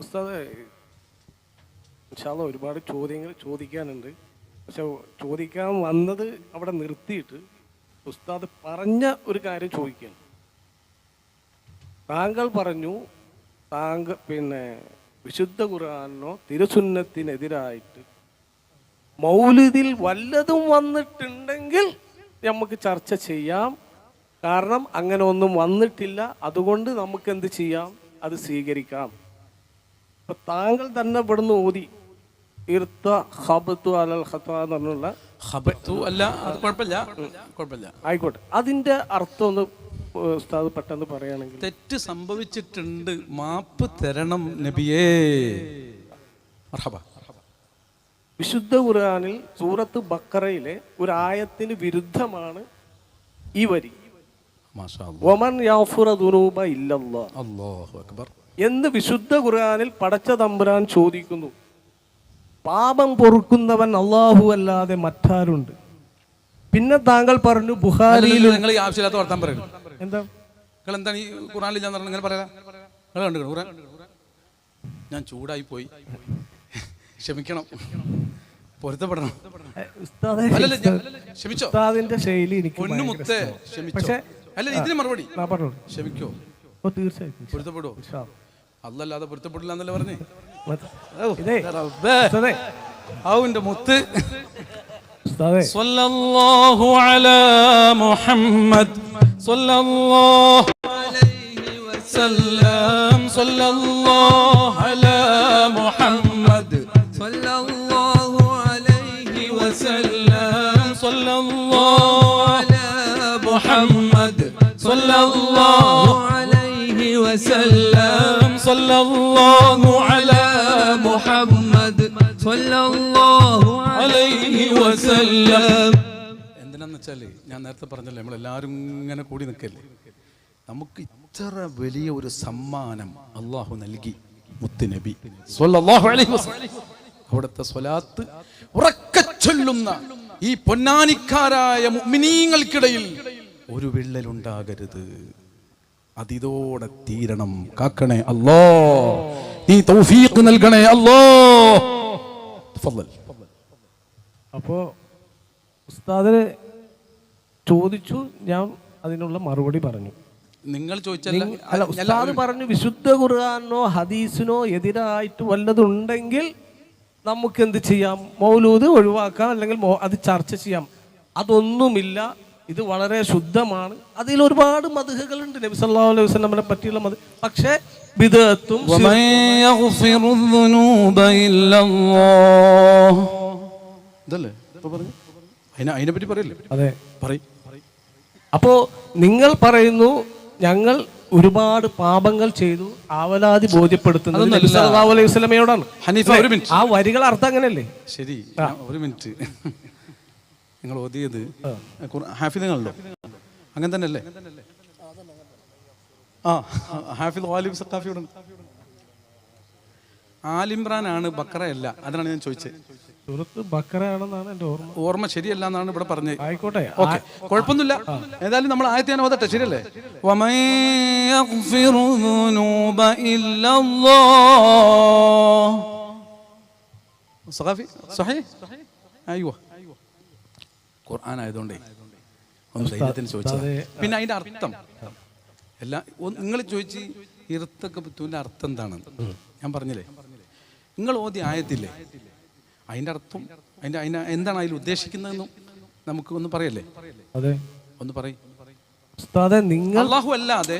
ഉസ്താദ് ഇൻഷാല്ല ഒരുപാട് ചോദ്യങ്ങൾ ചോദിക്കാനുണ്ട്. പക്ഷെ ചോദിക്കാൻ വന്നത് അവിടെ നിർത്തിയിട്ട് ഉസ്താദ് പറഞ്ഞ ഒരു കാര്യം ചോദിക്കുകയാണ്. താങ്കൾ പറഞ്ഞു താങ്കൾ പിന്നെ വിശുദ്ധ ഖുർആാനോ തിരുസുന്നത്തിനെതിരായിട്ട് മൗലിതിൽ വല്ലതും വന്നിട്ടുണ്ടെങ്കിൽ നമുക്ക് ചർച്ച ചെയ്യാം. കാരണം അങ്ങനെ ഒന്നും വന്നിട്ടില്ല. അതുകൊണ്ട് നമുക്ക് എന്ത് ചെയ്യാം? അത് സ്വീകരിക്കാം. അപ്പൊ താങ്കൾ തന്നെ ഇവിടുന്ന് ഓതി ഇർത്ത ഹബത്തു അലൽ ഖത്ത എന്ന് പറഞ്ഞുള്ള ഹബത്തു അല്ല അത് കുഴപ്പമില്ല. കുഴപ്പമില്ല. ആയിക്കോട്ടെ. അതിന്റെ അർത്ഥം ഒന്ന് ഉസ്താദ് പെട്ടെന്ന് പറയുകയാണെങ്കിൽ. തെറ്റ് സംഭവിച്ചിട്ടുണ്ട്. മാപ്പ് തരണം നബിയേ. മർഹബ. വിശുദ്ധ ഖുർആാനിൽ സൂറത്ത് ബക്കറയിലെ ഒരു ആയത്തിന് വിരുദ്ധമാണ് ഈ വരി. ഒമൻ യാഫുറ ഇല്ലല്ലാ. അക്ബർ. എന്ന് വിശുദ്ധ ഖുർആാനിൽ പടച്ച തമ്പുരാൻ ചോദിക്കുന്നു. പാപം പൊറുക്കുന്നവൻ അള്ളാഹു അല്ലാതെ മറ്റാരുണ്ട്? പിന്നെ താങ്കൾ പറഞ്ഞു ബുഹാരിയിൽ നിങ്ങൾ ഈ ആവശ്യമില്ലാത്ത വർത്താൻ പറയുന്നു എന്താ? നിങ്ങൾ എന്താണ് ഈ ഖുറാനിൽ ഞാൻ പറഞ്ഞു പറയാ. നിങ്ങൾ കണ്ടു ഖുറാൻ ഞാൻ ചൂടായി പോയി. ക്ഷമിക്കണം. പൊരുത്തപ്പെടണം. ക്ഷമിച്ചോ? ഉസ്താദിന്റെ ശൈലി എനിക്ക് പൊന്നു ഭയങ്കര ക്ഷമിച്ചോ? അല്ല ഇതിന് മറുപടി. ക്ഷമിക്കോ? തീർച്ചയായിട്ടും. പൊരുത്തപ്പെടുവോ? അല്ലല്ലാതെ പൊരുത്തപ്പെടില്ല എന്നല്ലേ പറഞ്ഞേ അവന്റെ മുത്ത്. അലാ മുഹമ്മദ്. സല്ലല്ലാഹു അലൈഹി വസല്ലം. وسلم صلى الله على محمد صلى الله عليه وسلم എന്തിനാന്ന് വെച്ചാല് ഞാൻ നേരത്തെ പറഞ്ഞല്ലോ നമ്മളെല്ലാവരും ഇങ്ങനെ കൂടി നിൽക്കല്ലേ നമുക്ക് ഇത്ര വലിയ ഒരു സമ്മാനം അള്ളാഹു നൽകി മുത്തുനബി സ്വല്ലല്ലാഹു അലൈഹി വസല്ലം അവിടുത്തെ സ്വലാത്ത് ഉറക്കെ ചൊല്ലുന്ന ഈ പൊന്നാനിക്കാരായ മുഅ്മിനീങ്ങൾക്കിടയിൽ ഒരു വിള്ളലുണ്ടാകരുത് അതിതോടെ തീരണം. കാക്കണേ അല്ലോ. നീ തൗഫീഖ് നൽകണേ അല്ലോ. അപ്പോ ഉസ്താദിനെ ചോദിച്ചു ഞാൻ അതിനുള്ള മറുപടി പറഞ്ഞു. നിങ്ങൾ ചോദിച്ചല്ല അല്ല ഉസ്താദ് പറഞ്ഞു വിശുദ്ധ ഖുർആാനോ ഹദീസിനോ എതിരായിട്ട് വല്ലതുണ്ടെങ്കിൽ നമുക്ക് എന്ത് ചെയ്യാം? മൗലൂദ് ഒഴിവാക്കാം അല്ലെങ്കിൽ അത് ചർച്ച ചെയ്യാം. അതൊന്നുമില്ല. ഇത് വളരെ ശുദ്ധമാണ്. അതിൽ ഒരുപാട് മധുഹകളുണ്ട്. നബി സല്ലല്ലാഹു അലൈഹി വസല്ലമനെ പറ്റിയുള്ള മധു പക്ഷേ ബിദഅത്തും അതിനെ അതിനെ പറ്റി അതെ. അപ്പോ നിങ്ങൾ പറയുന്നു ഞങ്ങൾ ഒരുപാട് പാപങ്ങൾ ചെയ്തു ആവലാതി ബോധ്യപ്പെടുത്തുന്നത് നബി സല്ലല്ലാഹു അലൈഹി വസല്ലമയോടാണ്. ഹനീഫ ഒരു മിനിറ്റ്. ആ വരികൾ അർത്ഥം അങ്ങനെയല്ലേ? ശരി ഒരു മിനിറ്റ്. നിങ്ങൾ ഓതിയത് ഹാഫിദുകളുണ്ടോ? അങ്ങനെ തന്നെ അല്ലേ ആ ഹാഫിദ് ആലിം ആണ് ആലിംറാനാണ് ബക്കറയല്ല. അതാണ് ഞാൻ ചോദിച്ചത്. എന്റെ ഓർമ്മ. ഓർമ്മ ശരിയല്ല എന്നാണ് ഇവിടെ പറഞ്ഞത്. ആയിക്കോട്ടെ. ഓക്കെ കുഴപ്പമൊന്നുമില്ല. ഏതായാലും നമ്മൾ ആദ്യത്തെ ഞാൻ ഓതട്ടെ ശരിയല്ലേ? ഖുർആൻ ആയതുകൊണ്ടേ ഒന്ന് ധൈര്യത്തിന് ചോദിച്ചത്. പിന്നെ അതിന്റെ അർത്ഥം. എല്ലാ നിങ്ങൾ ചോദിച്ച് ഇർത്തക്കത്തുവിന്റെ അർത്ഥം എന്താണ്? ഞാൻ പറഞ്ഞില്ലേ? നിങ്ങൾ ഓതി ആയത്തില്ലേ? അതിന്റെ അർത്ഥം അതിന്റെ അതിന് എന്താണ് അതിൽ ഉദ്ദേശിക്കുന്നതെന്നും നമുക്ക് ഒന്ന് പറയല്ലേ? അതെ. ഒന്ന് പറയും. ഉസ്താദെ നിങ്ങൾ അള്ളാഹു അല്ലാതെ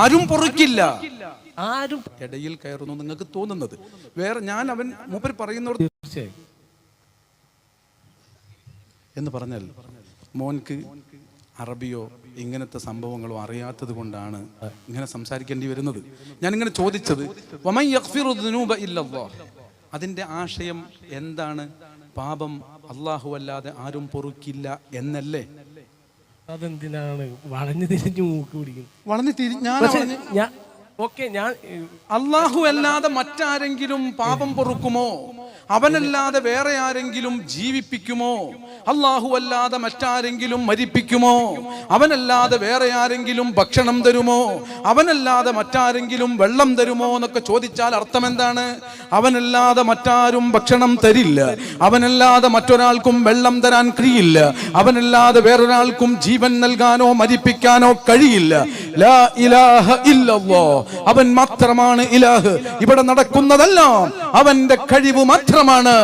ആരും പൊറുക്കില്ല. ആരും ഇടയിൽ കയറുന്നു നിങ്ങൾക്ക് തോന്നുന്നത്. വേറെ ഞാൻ അവൻ മൂപ്പർ പറയുന്നവർ തീർച്ചയായും. എന്ന് പറഞ്ഞാൽ മോൻക്ക് അറബിയോ ഇങ്ങനത്തെ സംഭവങ്ങളോ അറിയാത്തത് കൊണ്ടാണ് ഇങ്ങനെ സംസാരിക്കേണ്ടി വരുന്നത്. ഞാൻ ഇങ്ങനെ ചോദിച്ചത്. അതിന്റെ ആശയം എന്താണ്? പാപം അള്ളാഹു അല്ലാതെ ആരും പൊറുക്കില്ല എന്നല്ലേ? അതെന്തിനാണ്? വളഞ്ഞു തിരിഞ്ഞു മൂക്ക് പിടിക്കും. വളഞ്ഞു തിരിഞ്ഞു ഓക്കെ ഞാൻ അള്ളാഹു അല്ലാതെ മറ്റാരെങ്കിലും പാപം പൊറുക്കുമോ? അവനല്ലാതെ വേറെ ആരെങ്കിലും ജീവിപ്പിക്കുമോ? അള്ളാഹു അല്ലാതെ മറ്റാരെങ്കിലും മരിപ്പിക്കുമോ? അവനല്ലാതെ വേറെ ആരെങ്കിലും ഭക്ഷണം തരുമോ? അവനല്ലാതെ മറ്റാരെങ്കിലും വെള്ളം തരുമോ എന്നൊക്കെ ചോദിച്ചാൽ അർത്ഥം എന്താണ് അവനല്ലാതെ മറ്റാരും ഭക്ഷണം തരില്ല. അവനല്ലാതെ മറ്റൊരാൾക്കും വെള്ളം തരാൻ കഴിയില്ല. അവനല്ലാതെ വേറൊരാൾക്കും ജീവൻ നൽകാനോ മരിപ്പിക്കാനോ കഴിയില്ല. അവൻ മാത്രമാണ് ഇലാഹ്. ഇവിടെ നടക്കുന്നതെല്ലാം അവന്റെ കഴിവ് മാത്രമാണ്.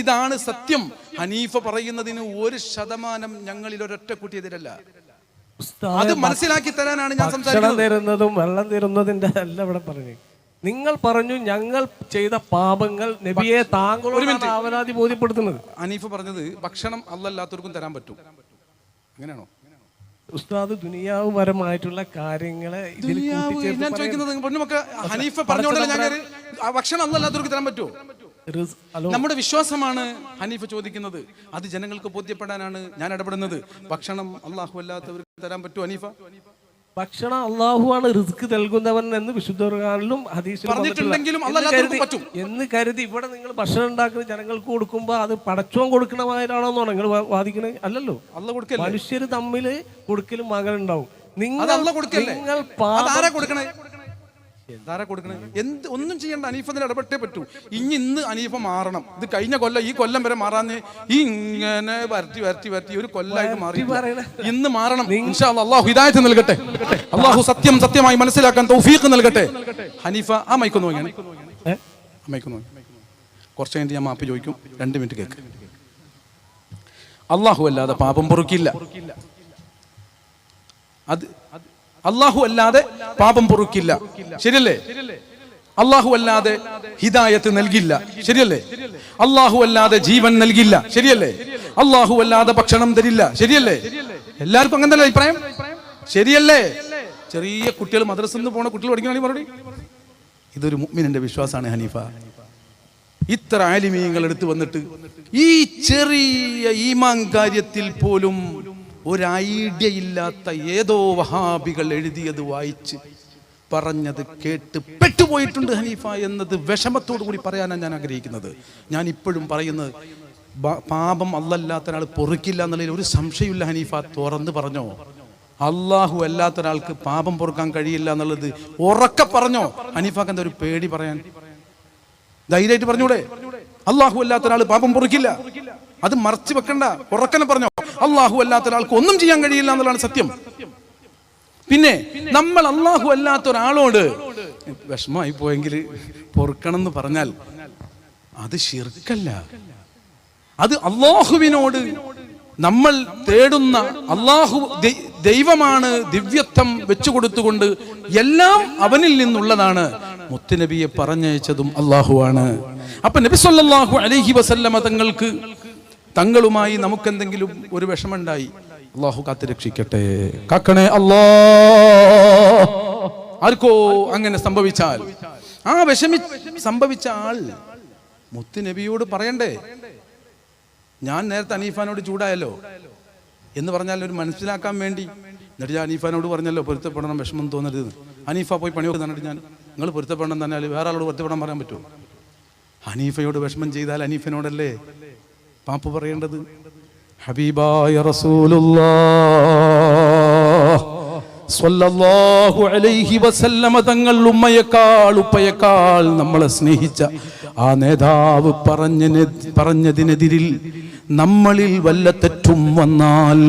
ഇതാണ് സത്യം. ഹനീഫ പറയുന്നതിന് ഒരു ശതമാനം ഞങ്ങളിൽ ഒരൊറ്റ കുട്ടിയതിരല്ല അത് മനസ്സിലാക്കി തരാനാണ് ഞാൻ സംസാരിക്കുന്നത്. തരുന്നതും വെള്ളം തരുന്നതിന്റെ അല്ല ഇവിടെ പറഞ്ഞു നിങ്ങൾ പറഞ്ഞു ഞങ്ങൾ ചെയ്ത പാപങ്ങൾ നബിയെ താങ്കളോട് ആവരാതി ബോധ്യപ്പെടുത്തുന്നത്. ഹനീഫ് പറഞ്ഞത് ഭക്ഷണം അല്ലല്ലാത്തവർക്കും തരാൻ പറ്റും. അങ്ങനെയാണോ? ഉസ്താദ് കാര്യങ്ങളെ ദുനിയാവ് കൂട്ടിച്ചേർത്ത് ഞാൻ ചോദിക്കുന്നത് പൊന്നുമക്ക ഹനീഫ പറഞ്ഞോണ്ടല്ലേ ഞാൻ കയറി, ആ ഭക്ഷണം അല്ലല്ലാത്തവർക്ക് തരാൻ പറ്റുമോ? റിസ്- ഹലോ. നമ്മുടെ വിശ്വാസമാണ് ഹനീഫ ചോദിക്കുന്നത്. അത് ജനങ്ങൾക്ക് ബോധ്യപ്പെടാനാണ് ഞാൻ ഇടപെടുന്നത്. ഭക്ഷണം അള്ളാഹു അല്ലാത്തവർക്ക് തരാൻ പറ്റുമോ ഹനീഫ? ഭക്ഷണം അള്ളാഹുവാണ് റിസ്ക് നൽകുന്നവൻ എന്ന് വിശുദ്ധ ഖുർആനിലും ഹദീസിലും പറ്റും. എന്ന് കരുതി ഇവിടെ നിങ്ങൾ ഭക്ഷണം ഉണ്ടാക്കുന്ന ജനങ്ങൾക്ക് കൊടുക്കുമ്പോൾ അത് പടച്ചോൻ കൊടുക്കണമായിട്ടാണോന്നോ നിങ്ങൾ വാദിക്കണേ? അല്ലല്ലോ. മനുഷ്യർ തമ്മിൽ കൊടുക്കലും മകനുണ്ടാവും. നിങ്ങൾ നിങ്ങൾ കൊടുക്കണേ? എന്താരാ കൊടുക്കണേ? എന്ത് ഒന്നും ചെയ്യേണ്ട അനീഫതിൽ ഇടപെട്ടേ പറ്റൂ. ഇനി ഇന്ന് അനീഫ മാറണം. ഇത് കഴിഞ്ഞ കൊല്ലം ഈ കൊല്ലം വരെ മാറാന്ന് ഇങ്ങനെ വരട്ടി വരട്ടി വരട്ടി ഒരു കൊല്ലായിട്ട് മാറി. ഇന്ന് മാറണം. അള്ളാഹു ഹിദായത്ത് നൽകട്ടെ. അള്ളാഹു സത്യം സത്യമായി മനസ്സിലാക്കാൻ തൗഫീഖ് നൽകട്ടെ. ഹനീഫ ആ മൈക്ക് നോക്കിയാണ്. മൈക്ക് മൈക്കൊന്ന് നോക്കി കുറച്ച് കഴിഞ്ഞിട്ട് ഞാൻ മാപ്പ് ചോദിക്കും. രണ്ട് മിനിറ്റ് കേൾക്ക് അള്ളാഹു അല്ലാതെ പാപം പൊറുക്കില്ല അത് അള്ളാഹു അല്ലാതെ പാപം പൊറുക്കില്ല. ശരിയല്ലേ? അള്ളാഹു അല്ലാതെ ഹിദായത്ത് നൽകില്ല. ശരിയല്ലേ? അള്ളാഹു അല്ലാതെ ജീവൻ നൽകില്ല. ശരിയല്ലേ? അള്ളാഹു അല്ലാതെ ഭക്ഷണം തരില്ല. ശരിയല്ലേ? എല്ലാവർക്കും അങ്ങനെ തന്നെ അഭിപ്രായം? ശരിയല്ലേ? ചെറിയ കുട്ടികൾ മദ്രസിൽ നിന്ന് പോണ കുട്ടികൾ പഠിക്കണ മറുപടി? ഇതൊരു മുഗ്മിനിന്റെ വിശ്വാസമാണ് ഹനീഫ. ഇത്ര ആലിമീയങ്ങൾ എടുത്തു വന്നിട്ട് ഈ ചെറിയ ഈമാൻ കാര്യത്തിൽ പോലും ഒരു ഐഡിയ ഇല്ലാത്ത ഏതോ വഹാബികൾ എഴുതിയത് വായിച്ച് പറഞ്ഞത് കേട്ട് പെട്ടുപോയിട്ടുണ്ട് ഹനീഫ എന്നത് വിഷമത്തോടു കൂടി പറയാനാണ് ഞാൻ ആഗ്രഹിക്കുന്നത്. ഞാൻ ഇപ്പോഴും പറയുന്നത് പാപം അല്ലല്ലാത്ത ഒരാൾ പൊറുക്കില്ല എന്നുള്ളതിൽ ഒരു സംശയമില്ല ഹനീഫ തുറന്ന് പറഞ്ഞോ. അള്ളാഹു അല്ലാത്ത ഒരാൾക്ക് പാപം പൊറുക്കാൻ കഴിയില്ല എന്നുള്ളത് ഉറക്കെ പറഞ്ഞോ. ഹനീഫാക്ക് എന്താ ഒരു പേടി പറയാൻ? ധൈര്യമായിട്ട് പറഞ്ഞൂടെ. അള്ളാഹു അല്ലാത്ത ഒരാൾ പാപം പൊറുക്കില്ല. അത് മറച്ചു വെക്കണ്ട. ഉറക്കനെ പറഞ്ഞോ. അള്ളാഹു അല്ലാത്ത ഒരാൾക്ക് ഒന്നും ചെയ്യാൻ കഴിയില്ല എന്നുള്ളതാണ് സത്യം. പിന്നെ നമ്മൾ അള്ളാഹു അല്ലാത്ത ഒരാളോട് വിഷമമായി പോയെങ്കിൽ പൊറുക്കണം എന്ന് പറഞ്ഞാൽ അത് ശിർക്കല്ല. അത് അള്ളാഹുവിനോട് നമ്മൾ തേടുന്ന അള്ളാഹു ദൈവമാണ് ദിവ്യത്വം വെച്ചു കൊടുത്തുകൊണ്ട് എല്ലാം അവനിൽ നിന്നുള്ളതാണ്. മുത്തുനബിയെ പറഞ്ഞയച്ചതും അള്ളാഹുവാണ് അപ്പൊ നബി സല്ലല്ലാഹു അലൈഹി വസല്ലമ തങ്ങൾക്ക് തങ്ങളുമായി നമുക്കെന്തെങ്കിലും ഒരു വിഷമുണ്ടായി അള്ളാഹു കാത്തു രക്ഷിക്കട്ടെ. കാക്കണേ അല്ലാ. ആർക്കോ അങ്ങനെ സംഭവിച്ചാൽ ആ വിഷമി സംഭവിച്ച ആൾ മുത്തു നബിയോട് പറയണ്ടേ ഞാൻ നേരത്തെ അനീഫാനോട് ചൂടായല്ലോ എന്ന് പറഞ്ഞാൽ ഒരു മനസ്സിലാക്കാൻ വേണ്ടി. എന്നിട്ട് ഞാൻ അനീഫാനോട് പറഞ്ഞല്ലോ പൊരുത്തപ്പെടണം വിഷമം തോന്നരുത് അനീഫ പോയി പണി എന്നിട്ട് ഞാൻ നിങ്ങൾ പൊരുത്തപ്പെടണം തന്നെ വേറെ ആളോട് പൊരുത്തപ്പെടാൻ പറയാൻ പറ്റുമോ? ഹനീഫയോട് വിഷമം ചെയ്താൽ ഹനീഫനോടല്ലേ പാപ്പ പറയേണ്ടത്? ഹബീബായ റസൂലുള്ള തങ്ങൾ ഉമ്മയേക്കാൾ ഉപ്പയേക്കാൾ നമ്മളെ സ്നേഹിച്ച ആ നേതാവ് പറഞ്ഞ പറഞ്ഞതിനെതിരിൽ നമ്മളിൽ വല്ല തെറ്റും വന്നാൽ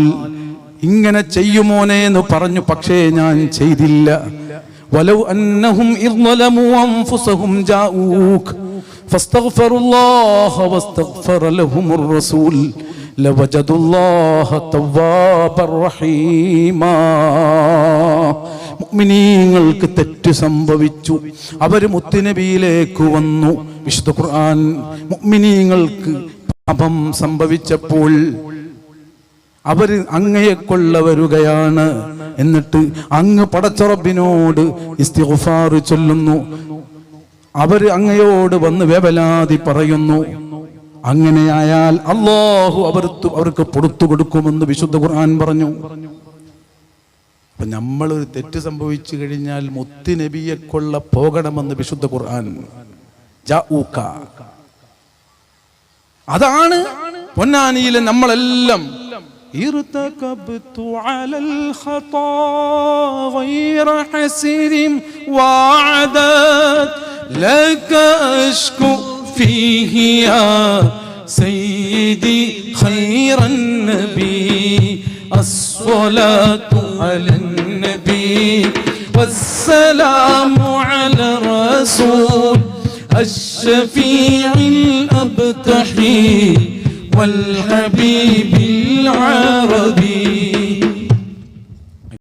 ഇങ്ങനെ ചെയ്യുമോനെ എന്ന് പറഞ്ഞു പക്ഷേ ഞാൻ ചെയ്തില്ല. വലവ് അന്നഹും ജാഊഖ് فاستغفروا الله واستغفر لهم الرسول لوجدوا الله توابا رحيما മുഅ്മിനീങ്ങൾക്ക് തെറ്റ് സംഭവിച്ചു അവർ മുത്തുനബിയിലേക്ക് വന്നു വിശുദ്ധ ഖുർആൻ മുഅ്മിനീങ്ങൾക്ക് പാപം സംഭവിച്ചപ്പോൾ അവര് അങ്ങയെ കൊള്ള വരുകയാണ് എന്നിട്ട് അങ്ങ് പടച്ചറബിനോട് ഇസ്തിഗ്ഫാർ ചൊല്ലുന്നു അവര് അങ്ങയോട് വന്ന് വേവലാതി പറയുന്നു അങ്ങനെയായാൽ അള്ളാഹു അവർ അവർക്ക് പൊടുത്തു കൊടുക്കുമെന്ന് വിശുദ്ധ ഖുർആൻ പറഞ്ഞു അപ്പൊ നമ്മളൊരു തെറ്റ് സംഭവിച്ചു കഴിഞ്ഞാൽ മുത്ത് നബിയെ കൊള്ള പോകണമെന്ന് വിശുദ്ധ ഖുർആൻ ജാഊക. അതാണ് പൊന്നാനിയിലെ നമ്മളെല്ലാം ارتكبت على الخطا غير حسر وعدد لك أشكو فيه يا سيدي خير النبي. الصلاة على النبي والسلام على الرسول. الشفيع الأبتحي والحبيب